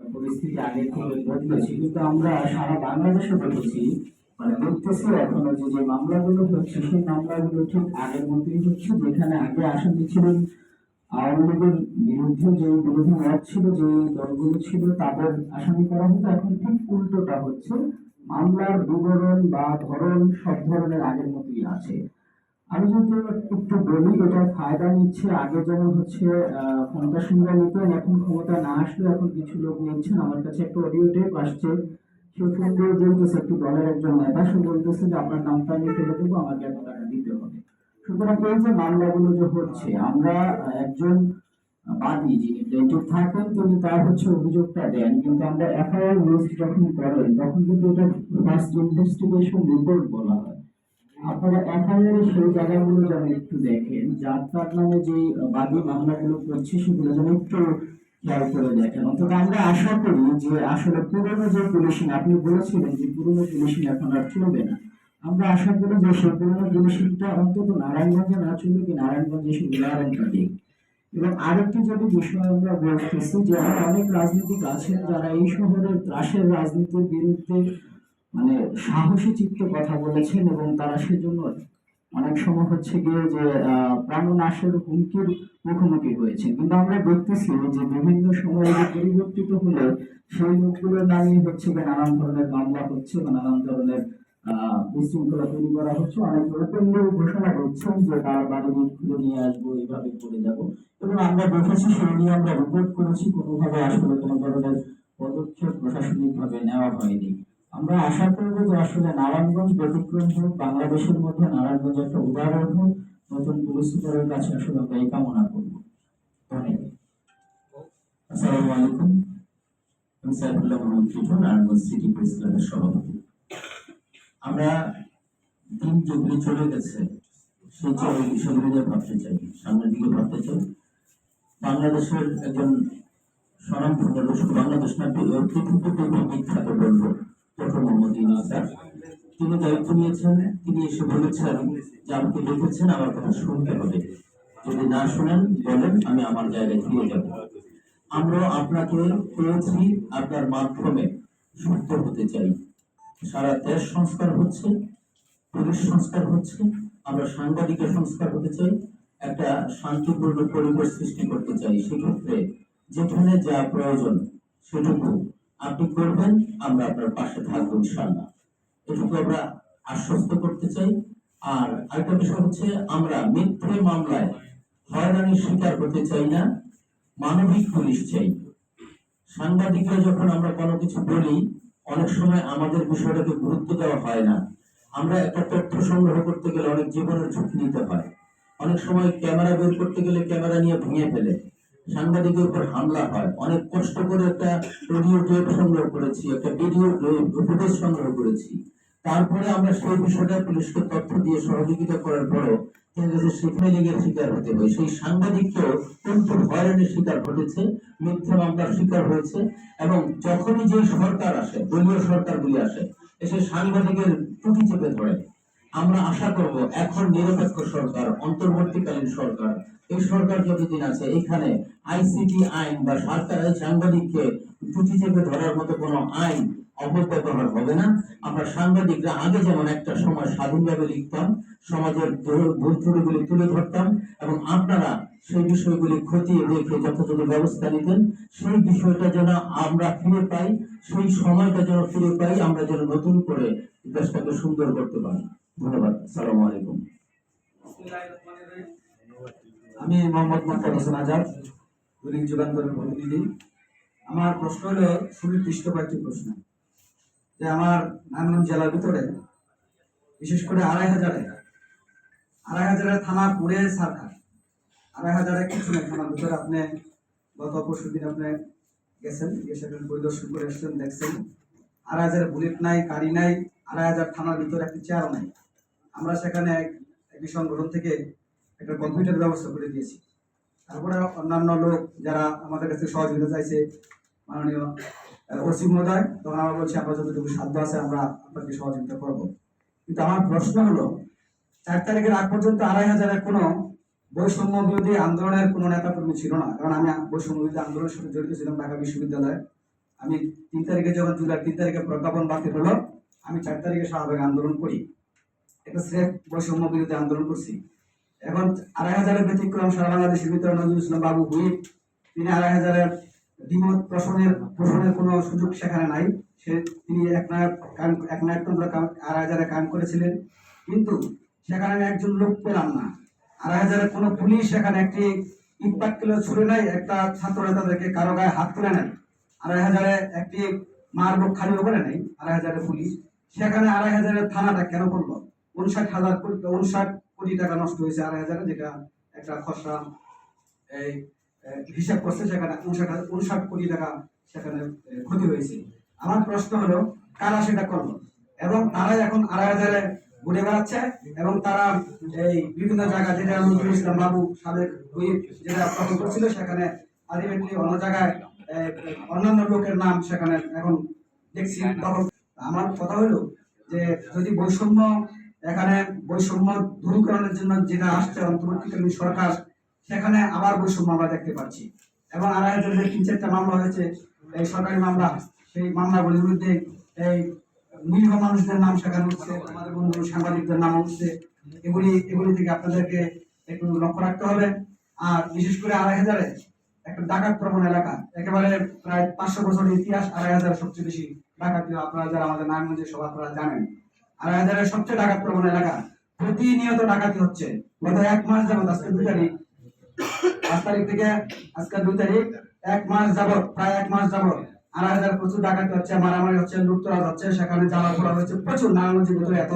পরিস্থিতি আগে থেকে বদলেছে কিন্তু আমরা সারা বাংলাদেশে দেখেছি মানে দেখতেছি এখনও যে যে মামলাগুলো হচ্ছে, সেই মামলাগুলো ঠিক আগের মতোই হচ্ছে, যেখানে আগে আসামি ছিলেন আওয়ামী লীগের বিরুদ্ধে যে বিরোধী মত ছিল, যে দলগুলো ছিল, তাদের আসামি করা হতো। এখন ঠিক উল্টোটা হচ্ছে, মামলার বিবরণ বা ধরন সব ধরনের আগের মতোই আছে। আমি যদি একটু বলি এটা ফায়দা নিচ্ছে আগে যেমন হচ্ছে আহ, ক্ষমতা সংগ্রাম নিতেন এখন ক্ষমতা না আসলে এখন কিছু লোক নিচ্ছেন। আমার কাছে একটা অডিও টেপ আসছে সে ফোন দিয়ে বলতেছে একটি দলের একজন নেতা সে বলতেছে যে আপনার নামটা আমি ফেলে দেবো আমাকে এত টাকা দিতে হবে। সুতরাং এই যে মামলাগুলো যে হচ্ছে আমরা একজন বাদী যিনি প্লেন্টিফ থাকেন তিনি তার হচ্ছে অভিযোগটা দেন। কিন্তু আমরা এফআইআর লিস্ট যখন করেন তখন কিন্তু এটা ফার্স্ট ইনভেস্টিগেশন রিপোর্ট বলা হয়। আপনারা এফআইআর এর সেই জায়গাগুলো যেন একটু দেখেন, যার তার নামে যে বাদী মামলাগুলো করছে সেগুলো যেন একটু খেয়াল করে দেখেন। অন্তত আমরা আশা করি যে আসলে পুরনো যে পুলিশিং, আপনি বলেছিলেন যে পুরনো পুলিশিং এখন আর চলবে না। আমরা আশা করি যে সেই পুরনো পুলিশিংটা অন্তত নারায়ণগঞ্জে না চলবে কি নারায়ণগঞ্জে সে উদাহরণটা দিক। এবং আরেকটি যদি বিষয় আমরা বলতেছি যে অনেক রাজনীতিক আছেন যারা এই শহরের ত্রাসের রাজনীতির বিরুদ্ধে মানে সাহসী চিত্ত কথা বলেছেন এবং তারা সেজন্য অনেক সময় হচ্ছে গিয়ে যে প্রাণনাশের হুমকির মুখোমুখি হয়েছে। কিন্তু আমরা দেখতেছি যে বিভিন্ন সময়ে যে পরিবর্তিত হলে সেই লোকগুলোর নামে হচ্ছে গিয়ে নানান ধরনের মামলা হচ্ছে বা নানান ধরনের, আহ, বিশৃঙ্খলা তৈরি করা হচ্ছে। অনেক ওপেনলি ঘোষণা করছেন যে তার বাড়ি খুলে নিয়ে আসব, এইভাবে করে যাব। এবং আমরা দেখেছি সেই নিয়ে আমরা রিপোর্ট করেছি, কোনোভাবে আসলে কোনো ধরনের পদক্ষেপ প্রশাসনিক ভাবে নেওয়া হয়নি। আমরা আশা করব যে আসলে নারায়ণগঞ্জ ব্যতিক্রম হোক, বাংলাদেশের মধ্যে নারায়ণগঞ্জ একটা উদাহরণ হোক, নতুন পুলিশ সুপারের কাছে আসলে আমরা এই কামনা করব। ধন্যবাদ। আসসালামু আলাইকুম। আমি সাইফুল্লাহ মোহাম্মদ নারায়ণগঞ্জ সিটি প্রেস ক্লাবের সভাপতি। আমরা দিন যেগুলি চলে গেছে, সেই চলে বিষয়গুলো নিয়ে ভাবতে চাই, সামনের দিকে ভাবতে চাই। বাংলাদেশের একজন স্বনামধন্য বাংলাদেশ না পৃথিবীতে বিখ্যাত বলব। ডক্টর মোহাম্মদ ইউনুস তিনি দায়িত্ব নিয়েছেন, তিনি এসে বলেছেন, যে আমাকে লিখেছেন আমার কথা শুনতে হবে। যদি না শুনেন, বলেন, আমি আমার জায়গায় ফিরে যাব। আমরা আপনাকে পেয়েছি, আপনার মাধ্যমে শুদ্ধ হতে চাই। সারা দেশ সংস্কার হচ্ছে, পুলিশ সংস্কার হচ্ছে, আমরা সাংবাদিকের সংস্কার হতে চাই, একটা শান্তিপূর্ণ পরিবেশ সৃষ্টি করতে চাই। সেক্ষেত্রে যেখানে যা প্রয়োজন, সেটুকু আপনি করবেন, আমরা আপনার পাশে থাকব ইনশাল্লাহ এটুকু আমরা আশ্বস্ত করতে চাই। আর আরেকটা বিষয় হচ্ছে, আমরা মিথ্যে মামলায় হয়রানির শিকার হতে চাই না, মানবিক পুলিশ চাই। সাংবাদিকরা যখন আমরা কোনো কিছু বলি, অনেক সময় আমাদের বিষয়টাকে গুরুত্ব দেওয়া হয় না। আমরা একটা তথ্য সংগ্রহ করতে গেলে অনেক জীবনের ঝুঁকি নিতে হয়। অনেক সময় ক্যামেরা বের করতে গেলে ক্যামেরা নিয়ে ভেঙে ফেলে। সাংবাদিকের উপর হামলা হয়। অনেক কষ্ট করে একটা অডিও টেপ সংগ্রহ করেছি, একটা ভিডিও ফুটেজ সংগ্রহ করেছি। তারপরে আমরা সেই বিষয়টা পুলিশকে তথ্য দিয়ে সহযোগিতা করার পরও শিকার হতে হয়। সেই সাংবাদিককেও কিন্তু হয়রানির শিকার ঘটেছে, মিথ্যা মামলার শিকার হয়েছে এবং যখনই যে সরকার আসে, দলীয় সরকারগুলি আসে, এসে সাংবাদিকের টুটি চেপে ধরে। আমরা আশা করব এখন নিরপেক্ষ সরকার, অন্তর্বর্তীকালীন সরকার এই সরকার যতদিন আছে, এখানে আইসিটি আইন বা সরকার এই সাংবাদিককে টুটি চেপে ধরার মতো কোনো আইন অপব্যবহার হবে না। আমরা সাংবাদিকরা আগে যেমন একটা সময় স্বাধীনভাবে লিখতাম, সমাজের ভুল- ত্রুটিগুলি তুলে ধরতাম, এবং আপনারা সেই বিষয়গুলি খতিয়ে দেখে যথাযথ ব্যবস্থা নিতেন, সেই বিষয়টা যেন আমরা ফিরে পাই, সেই সময়টা যেন ফিরে পাই, আমরা যেন নতুন করে দেশটাকে সুন্দর করতে পারি। ধন্যবাদ। সালাম আলাইকুম। আমি মোহাম্মদ মোহাম্মদ হোসেন আজাদ, দৈনিক যুগান্তরের প্রতিনিধি। আমার প্রশ্ন হলো সুনির্দিষ্ট কয়েকটি প্রশ্ন। যে আমার নারায়ণগঞ্জ জেলার ভিতরে, বিশেষ করে আড়াই হাজারে আড়াই হাজারে থানা পুড়ে সারখার। আড়াই হাজারে কিছু নেই থানার ভিতরে আপনি গত পরশু দিন আপনি গেছেন, গিয়ে সেখানে পরিদর্শন করে এসেছেন, দেখছেন। আড়াই হাজার বুলেট নাই, গাড়ি নাই, আড়াই হাজার থানার ভিতরে একটি চেয়ারও নাই। আমরা সেখানে এক- একটি সংগঠন থেকে একটা কম্পিউটার ব্যবস্থা করে দিয়েছি। তারপরে অন্যান্য লোক যারা আমাদের কাছে সহযোগিতা চাইছে, মাননীয় ওসি মহোদয়, তখন আমরা বলছি, আমরা যতটুকু সাধ্য আছে, আমরা আপনাকে সহযোগিতা করব। কিন্তু আমার প্রশ্ন হলো, চার তারিখের আগ পর্যন্ত আড়াই হাজারের কোনো বৈষম্য বিরোধী আন্দোলনের কোনো নেতা কর্মী ছিল না। কারণ আমি বৈষম্য বিরোধী আন্দোলনের সাথে জড়িত ছিলাম ঢাকা বিশ্ববিদ্যালয়ে। আমি তিন তারিখে যখন জুলাই তিন তারিখে প্রজ্ঞাপন বাতিল হলো, আমি চার তারিখে শাহবাগ আন্দোলন করি। একটা স্রেফ বৈষম্য বিরোধী আন্দোলন করছি। এখন আড়াই হাজারের ব্যতিক্রম সারা বাংলাদেশের ভিতরে নজরুল ইসলাম বাবু হুইপ, তিনি আড়াই হাজারের দ্বিমত প্রশ্নের প্রশ্নের কোনো সুযোগ সেখানে নাই। সে তিনি এক নায়ক কান এক নায়কতন্ত্র কাম- আড়াই হাজারে কাম করেছিলেন। কিন্তু সেখানে আমি একজন লোক পেলাম না। আড়াই হাজারে কোনো পুলিশ সেখানে একটি ইম্পাক্ট কিলো ছুড়ে নাই, একটা ছাত্র নেতাদেরকে কারও গায়ে হাত তুলে নেয় আড়াই হাজারে একটি মার বুক খালিও করে নাই, আড়াই হাজারের পুলিশ। সেখানে আড়াই হাজারের থানাটা কেন করল? উনষাট হাজার উনষাট কোটি টাকা নষ্ট হয়েছে আড়াই হাজারে, যেটা একটা খসড়া, এই হিসাব করছে সেখানে উনষাট উনষাট কোটি টাকা সেখানে ক্ষতি হয়েছে। আমার প্রশ্ন হলো, কারা সেটা করল? এবং তারা এখন আড়াই হাজারে ঘুরে বেড়াচ্ছে এবং তারা, এই, বিভিন্ন জায়গা যেটা নজরুল ইসলাম বাবু, সাবেক যেটা দখল করছিল, সেখানে আলটিমেটলি অন্য জায়গায় অন্যান্য লোকের নাম সেখানে এখন দেখছি আমার কথা হলো যে, যদি বৈষম্য এখানে বৈষম্য দূরীকরণের জন্য যেটা আসছে অন্তর্বর্তীকালীন সরকার, সেখানে আবার বৈষম্য আমরা দেখতে পাচ্ছি। এবং আড়াই হাজার যে তিন চারটা মামলা হয়েছে, এই সরকারি মামলা, সেই মামলাগুলির মধ্যে এই নিরীহ মানুষদের নাম সেখানে উঠছে আমাদের বন্ধু সাংবাদিকদের নাম উঠছে এগুলি এগুলি থেকে আপনাদেরকে একটু লক্ষ্য রাখতে হবে। আর বিশেষ করে আড়াই হাজারে একটা ডাকাত প্রবণ এলাকা, একেবারে প্রায় পাঁচশো বছরের ইতিহাস আড়াই হাজার সবচেয়ে বেশি ডাকাত আপনারা যারা আমাদের নারায়ণগঞ্জের সভা আপনারা জানেন। আড়াই হাজারের সবচেয়ে ডাকাত প্রবণ এলাকা। প্রতিনিয়ত ডাকাতি হচ্ছে। গত এক মাস যাবত আজকে দুই তারিখ। পাঁচ তারিখ থেকে আজকে দুই তারিখ, এক মাস যাবত প্রায় এক মাস যাবত আড়াই হাজার প্রচুর ডাকাতি হচ্ছে, মারামারি হচ্ছে লুপ্তরাজ হচ্ছে, সেখানে জ্বালা পোড়া হচ্ছে প্রচুর নারায়ণগঞ্জের ভিতরে এত